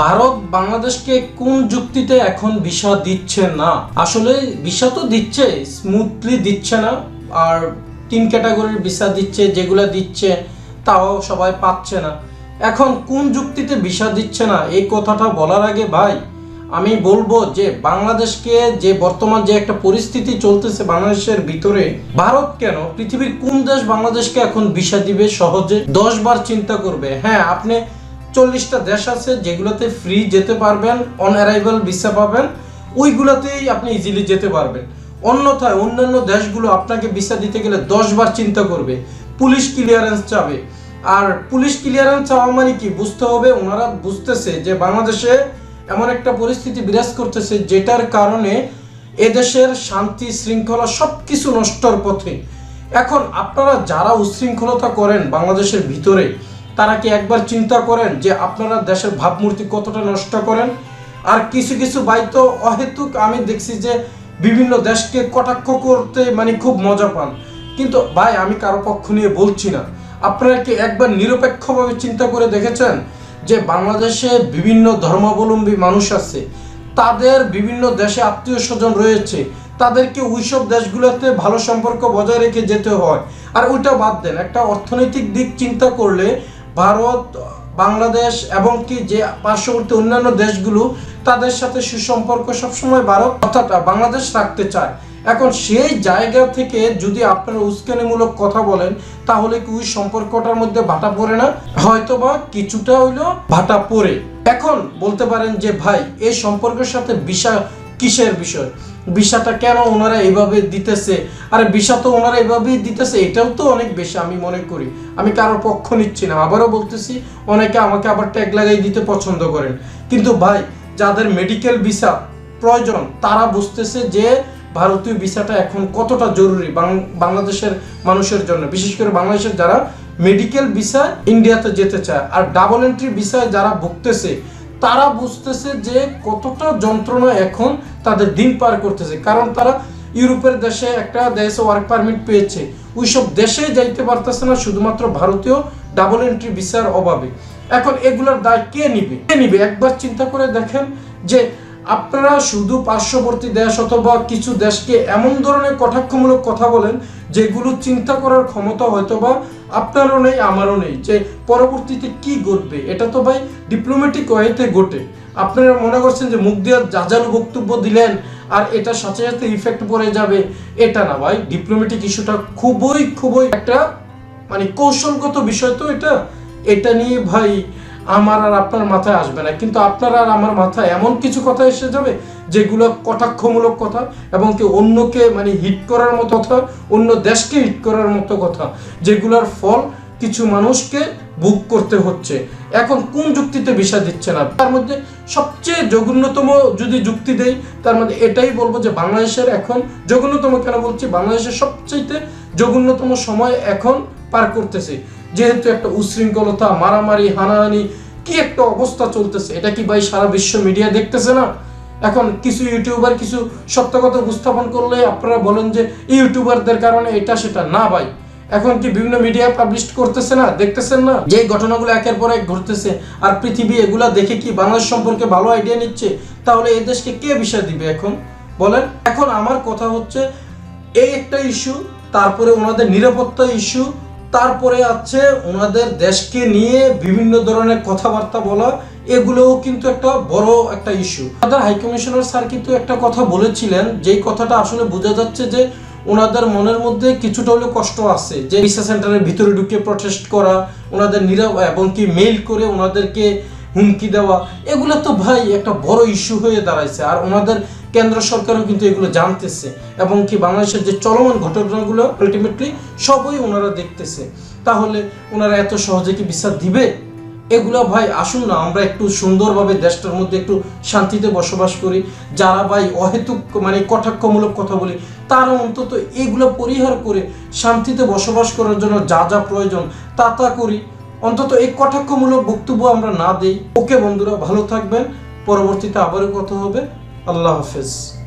ভারত বাংলাদেশকে কোন যুক্তিতে এখন ভিসা দিচ্ছে না? আসলে ভিসা তো দিচ্ছে স্মুথলি দিচ্ছে না, আর তিন ক্যাটাগরির ভিসা দিচ্ছে, যেগুলো দিচ্ছে, তাও সবাই পাচ্ছে না। এখন কোন যুক্তিতে ভিসা দিচ্ছে না, এই কথাটা বলার আগে ভাই, আমি বলব যে বাংলাদেশকে যে বর্তমান যে একটা পরিস্থিতি চলতেছে বাংলাদেশের ভিতরে, ভারত কেন? পৃথিবীর কোন দেশ বাংলাদেশকে এখন ভিসা দিবে সহজে? দশ বার চিন্তা করবে হ্যাঁ আপনি চল্লিশটা দেশ আছে যেগুলোতে ফ্রি যেতে পারবেন অন অ্যারাইভাল ভিসা পাবেন, ওইগুলোতেই আপনি ইজিলি যেতে পারবেন। অন্যথায় অন্যান্য দেশগুলো আপনাকে ভিসা দিতে গেলে দশ বার চিন্তা করবে পুলিশ ক্লিয়ারেন্স চাবে। আর পুলিশ ক্লিয়ারেন্স চাওয়া মানে কি? বুঝতে হবে, ওনারা বুঝতেছে যে বাংলাদেশে এমন একটা পরিস্থিতি বিরাজ করতেছে যেটার কারণে এদেশের শান্তি, শৃঙ্খলা সব কিছু নষ্টর পথে। এখন আপনারা যারা উচ্ছৃঙ্খলতা করেন বাংলাদেশের ভিতরে তারা কি একবার চিন্তা করেন যে আপনারা দেশের ভাবমূর্তি কতটা নষ্ট করেন? আর কিছু কিছু ভাই তো অহেতুক, আমি দেখছি যে বিভিন্ন দেশকে কটাক্ষ করতে মানে খুব মজা পান। কিন্তু ভাই, আমি কারও পক্ষ নিয়ে বলছি না। আপনারা কি একবার নিরপেক্ষভাবে চিন্তা করে দেখেছেন যে বাংলাদেশে বিভিন্ন ধর্মাবলম্বী মানুষ আছে, তাদের বিভিন্ন দেশে আত্মীয় স্বজন রয়েছে, তাদেরকে ওইসব দেশগুলোতে ভালো সম্পর্ক বজায় রেখে যেতে হয়? আর ওইটা বাদ দেন, একটা অর্থনৈতিক দিক চিন্তা করলে ভারত, বাংলাদেশ এবং কি যে পার্শ্ববর্তী অন্যান্য দেশগুলো তাদের সাথে সুসম্পর্ক সবসময় ভারত অর্থাৎ বাংলাদেশ রাখতে চায়। এখন সেই জায়গা থেকে যদি আপনারা উস্কানিমূলক কথা বলেন, তাহলে কি ওই সম্পর্কটার মধ্যে ভাটা পড়ে না? হয়তো বা কিছুটা হইল ভাটা পড়ে। এখন বলতে পারেন যে, ভাই, এই সম্পর্কের সাথে বিষা কিসের বিষয়? বিষাটা কেন ওনারা এইভাবে দিতেছে? আরে বিষা তো ওনারা এইভাবেই দিতেছে, এটাও তো অনেক বেশি, আমি মনে করি। আমি কারোর পক্ষ নিচ্ছি না। আবারও বলতেছি, অনেকে আমাকে আবার ট্যাগ লাগাই দিতে পছন্দ করেন। কিন্তু ভাই, যাদের মেডিকেল ভিসা প্রয়োজন, তারা বুঝতেছে যে ভারতীয় ভিসাটা এখন কতটা জরুরি বাংলাদেশের মানুষের জন্য। বিশেষ করে বাংলাদেশের যারা মেডিকেল ভিসা ইন্ডিয়াতে যেতে চায়, আর ডাবল এন্ট্রি ভিসায় যারা ভুগতেছে তারা বুঝতেছে যে কতটা যন্ত্রণা এখন তাদের দিন পার করতেছে। কারণ তারা ইউরোপের দেশে একটা দেশে ওয়ার্ক পারমিট পেয়েছে। ওই সব দেশে যাইতে পারতেছে না, শুধুমাত্র ভারতীয় ডাবল এন্ট্রি ভিসার অভাবে। এখন এগুলোর দায় কে নিবে? কে নিবে? একবার চিন্তা করে দেখেন যে আপনারা শুধু পার্শ্ববর্তী দেশ অথবা কিছু দেশকে এমন ধরনের কটাক্ষমূলক কথা বলেন যেগুলো চিন্তা করার ক্ষমতা হয়তো বা আপনারও নেই, আমারও নেই, যে পরবর্তীতে কি ঘটবে? এটা তো ভাই ডিপ্লোম্যাটিক ওয়েতে ঘটে। আপনারা মনে করছেন যে মুখ দিয়ে জাজালু বক্তব্য দিলেন আর এটা সাথে সাথে ইফেক্ট পড়ে যাবে, এটা না ভাই। ডিপ্লোম্যাটিক ইস্যুটা খুবই খুবই একটা মানে কৌশলগত বিষয় তো এটা। এটা নিয়ে ভাই আমার আর আপনার মাথায় আসবে না। কিন্তু আপনার আর আমার মাথায় এমন কিছু কথা এসে যাবে, যেগুলো কটাক্ষমূলক কথা এবং কি অন্যকে মানে হিট করার মতো কথা, অন্য দেশকে হিট করার মতো কথা, যেগুলোর ফল কিছু মানুষকে বুক করতে হচ্ছে। এখন কোন যুক্তিতে বিষয় দিচ্ছে না তার মধ্যে সবচেয়ে জঘন্যতম যদি যুক্তি দেই, তার মধ্যে এটাই বলব যে বাংলাদেশের এখন জঘন্যতম কেন বলছি? বাংলাদেশের সবচেয়ে জঘন্যতম সময় এখন পার করতেছে। যেহেতু একটা উশৃঙ্খলতা, মারামারি, হানাহানি, কি একটা অবস্থা চলতেছে, এটা কি ভাই সারা বিশ্ব মিডিয়া দেখতেছে না? এখন কিছু ইউটিউবার কিছু সত্য কথা উপস্থাপন করলে আপনারা বলেন যে ইউটিউবারদের কারণে এটা সেটা না ভাই। এখন কি বিভিন্ন মিডিয়া পাবলিশ করতেছে না? দেখতেছেন না? যে ঘটনাগুলো একের পর এক ঘটতেছে, আর পৃথিবী এগুলা দেখে কি বাংলাদেশ সম্পর্কে ভালো আইডিয়া নিচ্ছে? তাহলে এই দেশকে কে বিষয় দিবে এখন? বলেন। এখন আমার কথা হচ্ছে, এই একটা ইস্যু তারপরে ওনাদের নিরাপত্তা ইস্যু তারপরে আছে ওনাদের দেশকে নিয়ে বিভিন্ন ধরনের কথাবার্তা বলা, এগুলোও কিন্তু একটা বড় একটা ইস্যু আমাদের হাই কমিশনার স্যার কিন্তু একটা কথা বলেছিলেন, যেই কথাটা আসলে বোঝা যাচ্ছে যে ওনাদের মনের মধ্যে কিছুটা হলেও কষ্ট আছে, যে ভিসা সেন্টারের ভিতরে ঢুকে প্রটেস্ট করা, ওনাদের নিরাপ এবং কি মেইল করে ওনাদেরকে হুমকি দেওয়া, এগুলো তো ভাই একটা বড় ইস্যু হয়ে দাঁড়াইছে। আর ওনাদের কেন্দ্র সরকারও কিন্তু এগুলো জানতেছে এবং কি বাংলাদেশের যে চলমান ঘটনাগুলো আলটিমেটলি সবই ওনারা দেখতেছে। তাহলে ওনারা এত সহজে কি বিশ্বাস দিবে? এগুলো ভাই, আসুন না, আমরা একটু সুন্দরভাবে দেশটার মধ্যে একটু শান্তিতে বসবাস করি। যারা ভাই অহেতুক মানে কটাক্ষমূলক কথা বলি, তারা অন্তত এগুলো পরিহার করে শান্তিতে বসবাস করার জন্য যা যা প্রয়োজন তা তা করি। অন্তত এই কটাক্ষমূলক বক্তব্য আমরা না দেই। ওকে বন্ধুরা, ভালো থাকবেন। পরবর্তীতে আবারও কথা হবে। আল্লাহ হাফেজ।